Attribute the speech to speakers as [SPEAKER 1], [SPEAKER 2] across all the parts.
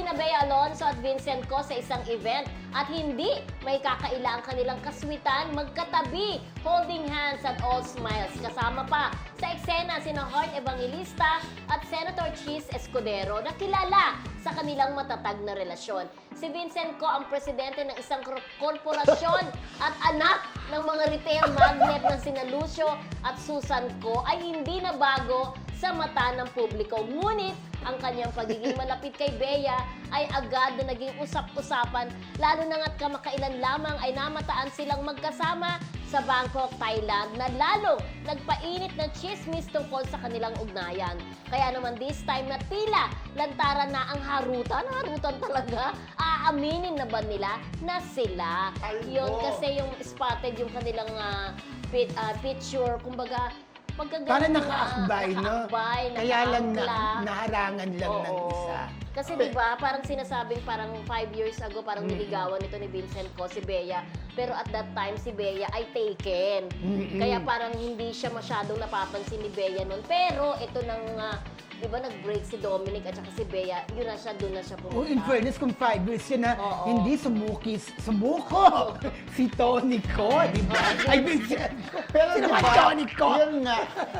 [SPEAKER 1] sina Bea Alonso at Vincent Co sa isang event at hindi may kakaila ang kanilang kaswitan magkatabi, holding hands at all smiles. Kasama pa sa eksena sina Heart Evangelista at Senator Cheese Escudero na kilala sa kanilang matatag na relasyon. Si Vincent Co ang presidente ng isang kor- korporasyon at anak ng mga retail magnate na sina Lucio at Susan Co ay hindi na bago sa mata ng publiko. Ngunit ang kanyang pagiging malapit kay Bea ay agad na naging usap-usapan lalo na nga't kamakailan lamang ay namataan silang magkasama sa Bangkok, Thailand na lalong nagpainit ng chismis tungkol sa kanilang ugnayan. Kaya naman this time na tila lantaran na ang harutan, harutan talaga, aaminin na ba nila na sila?
[SPEAKER 2] Ay,
[SPEAKER 1] Yun kasi yung spotted yung kanilang ah, pit- ah, picture, kumbaga pagka
[SPEAKER 3] Parang
[SPEAKER 1] ganun,
[SPEAKER 3] nakaakbay,
[SPEAKER 1] ah,
[SPEAKER 3] no?
[SPEAKER 1] nakaakbay,
[SPEAKER 3] Kaya lang na, naharangan lang ng
[SPEAKER 1] Oo.
[SPEAKER 3] isa.
[SPEAKER 1] Kasi di ba parang sinasabing parang five years ago, parang
[SPEAKER 3] Mm.
[SPEAKER 1] niligawan ito ni Vincent ko, si Bea. Pero at that time, si Bea ay taken. Kaya parang hindi siya masyadong napapansin ni Bea noon. Pero ito nang, ah, di ba nag-break si Dominic at saka si Bea, yun na siya, doon na siya pumunta.
[SPEAKER 3] Oh, in fairness, kung five years yun na
[SPEAKER 1] Oo.
[SPEAKER 3] hindi sumukis, sumuko si Tony ko, di ba? Ay, Vincent ko.
[SPEAKER 2] Pero
[SPEAKER 3] Sino
[SPEAKER 2] di
[SPEAKER 3] ba
[SPEAKER 2] ba,
[SPEAKER 3] Tony ko?
[SPEAKER 2] yun nga,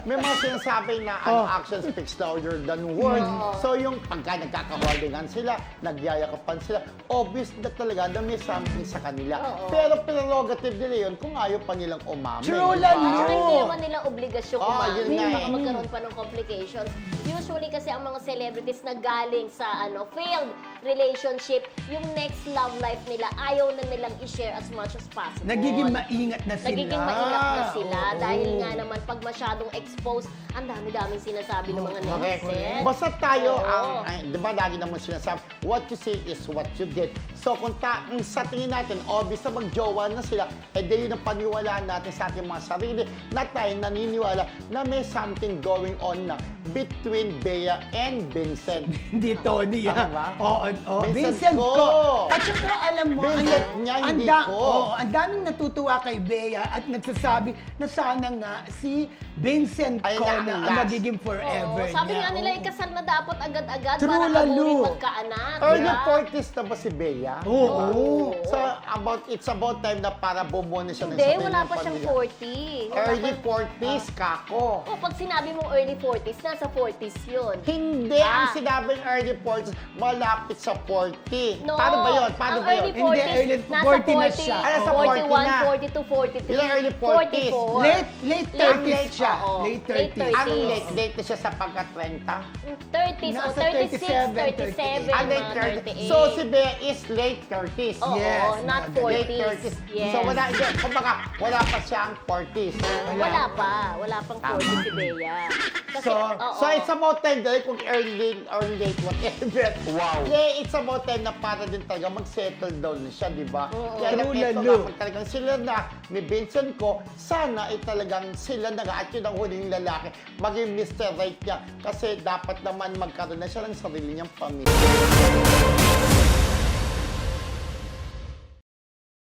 [SPEAKER 2] may mga sinasabi na an
[SPEAKER 3] Oh.
[SPEAKER 2] action speaks louder than words. So yung pagka nagkakaholdingan sila, nagyayakapan sila, obvious na talaga na may something sa kanila.
[SPEAKER 1] Oo.
[SPEAKER 2] Pero prerogative nila yun kung ayaw pa nilang umamin.
[SPEAKER 3] True
[SPEAKER 2] di ba?
[SPEAKER 1] Tsaka
[SPEAKER 3] yun.
[SPEAKER 1] hindi naman nila obligasyon umamin,
[SPEAKER 2] yun nga
[SPEAKER 1] baka magkaroon pa ng complications. Usually kasi ang mga celebrities na galing sa ano failed relationship, yung next love life nila, ayaw na nilang i-share as much as possible.
[SPEAKER 3] Nagiging maingat na sila.
[SPEAKER 1] Nagiging maingat na sila
[SPEAKER 3] Oo.
[SPEAKER 1] dahil nga naman pag masyadong exposed, ang dami-daming sinasabi ng mga
[SPEAKER 2] Correct.
[SPEAKER 1] netizens.
[SPEAKER 2] Basta tayo,
[SPEAKER 1] Oo.
[SPEAKER 2] ang, ay, di ba lagi naman sinasabi, what you say is what you get. So kung, ta, kung sa tingin natin, obvious na magjowa na sila, eh di yun ang paniwalaan natin sa ating mga sarili na tayo naniniwala na may something going on na between Bea and Vincent.
[SPEAKER 3] Hindi Tony yan.
[SPEAKER 2] Tama ba?
[SPEAKER 3] Oo, oo.
[SPEAKER 2] Vincent
[SPEAKER 3] Vincent
[SPEAKER 2] ko.
[SPEAKER 3] ko. At saka alam mo,
[SPEAKER 2] Vincent
[SPEAKER 3] ang-
[SPEAKER 2] niya,
[SPEAKER 3] ang
[SPEAKER 2] hindi
[SPEAKER 3] da-
[SPEAKER 2] ko.
[SPEAKER 3] Oo, ang daming natutuwa kay Bea at nagsasabi na sana nga si Vincent
[SPEAKER 2] Ay,
[SPEAKER 3] ko
[SPEAKER 2] na
[SPEAKER 3] na ang
[SPEAKER 2] last.
[SPEAKER 3] magiging
[SPEAKER 1] Oo,
[SPEAKER 3] forever
[SPEAKER 1] sabi
[SPEAKER 3] niya.
[SPEAKER 1] nga nila,
[SPEAKER 3] Oo.
[SPEAKER 1] ikasal na dapat agad-agad
[SPEAKER 3] True,
[SPEAKER 1] para
[SPEAKER 3] lalo.
[SPEAKER 1] maburing magkaanak.
[SPEAKER 2] Early
[SPEAKER 1] diba?
[SPEAKER 2] 40s na ba si Bea?
[SPEAKER 3] Oo.
[SPEAKER 1] Oo.
[SPEAKER 2] So, about, it's about time na para bumuo na siya ng
[SPEAKER 1] Hindi,
[SPEAKER 2] sarili
[SPEAKER 1] wala
[SPEAKER 2] niyang
[SPEAKER 1] pa siyang
[SPEAKER 2] pamilya.
[SPEAKER 1] 40. Wala
[SPEAKER 2] Early
[SPEAKER 1] pa-
[SPEAKER 2] 40s, kako.
[SPEAKER 1] Oh, pag sinabi mo early 40s, nasa 40s yun.
[SPEAKER 2] Hindi, ang
[SPEAKER 1] Ah.
[SPEAKER 2] sinabing early 40s, malapit sa 40.
[SPEAKER 1] No.
[SPEAKER 2] Paano ba yun? Paano
[SPEAKER 1] ang
[SPEAKER 2] ba
[SPEAKER 1] early
[SPEAKER 2] yun?
[SPEAKER 3] Hindi,
[SPEAKER 1] 40s,
[SPEAKER 3] early
[SPEAKER 1] nasa
[SPEAKER 3] 40 na
[SPEAKER 1] 40,
[SPEAKER 3] siya.
[SPEAKER 2] Ah, nasa 40
[SPEAKER 1] 41,
[SPEAKER 2] na.
[SPEAKER 1] 42, 43,
[SPEAKER 2] Yung early 40s.
[SPEAKER 1] 44.
[SPEAKER 3] Late, late
[SPEAKER 1] Late
[SPEAKER 3] 30s siya.
[SPEAKER 1] oo.
[SPEAKER 3] Late
[SPEAKER 1] Late
[SPEAKER 3] 30s.
[SPEAKER 2] Ang
[SPEAKER 1] 30s.
[SPEAKER 2] late date na siya sa pagka-30.
[SPEAKER 1] 30s, o
[SPEAKER 3] Nasa
[SPEAKER 1] 36, 37,
[SPEAKER 3] 37,
[SPEAKER 2] Ah, late
[SPEAKER 1] mga
[SPEAKER 2] 30s.
[SPEAKER 1] 38.
[SPEAKER 2] So, si Bea is late 30s.
[SPEAKER 1] Oo,
[SPEAKER 3] Yes,
[SPEAKER 1] not
[SPEAKER 3] mga
[SPEAKER 1] 40s.
[SPEAKER 2] Late 30s.
[SPEAKER 1] Yes.
[SPEAKER 2] So, wala, hindi, kumbaga, wala pa siyang 40s.
[SPEAKER 1] Wala pa. Wala pang 40
[SPEAKER 2] Tama.
[SPEAKER 1] si Bea. Kasi,
[SPEAKER 2] So,
[SPEAKER 1] oo.
[SPEAKER 2] so it's about time dahil kung early or late, whatever. Wow. Yeah, it's about time na para din talaga mag-settle down na siya, di ba?
[SPEAKER 1] Oo.
[SPEAKER 2] Kaya lang
[SPEAKER 3] True,
[SPEAKER 2] ito
[SPEAKER 3] lalo.
[SPEAKER 2] nga, pag talagang sila na, ni Vincent ko, sana ay talagang sila na nga, at yun ang huling lalaki, maging Mr. Right niya. Kasi dapat naman magkaroon na siya ng sarili niyang pamilya.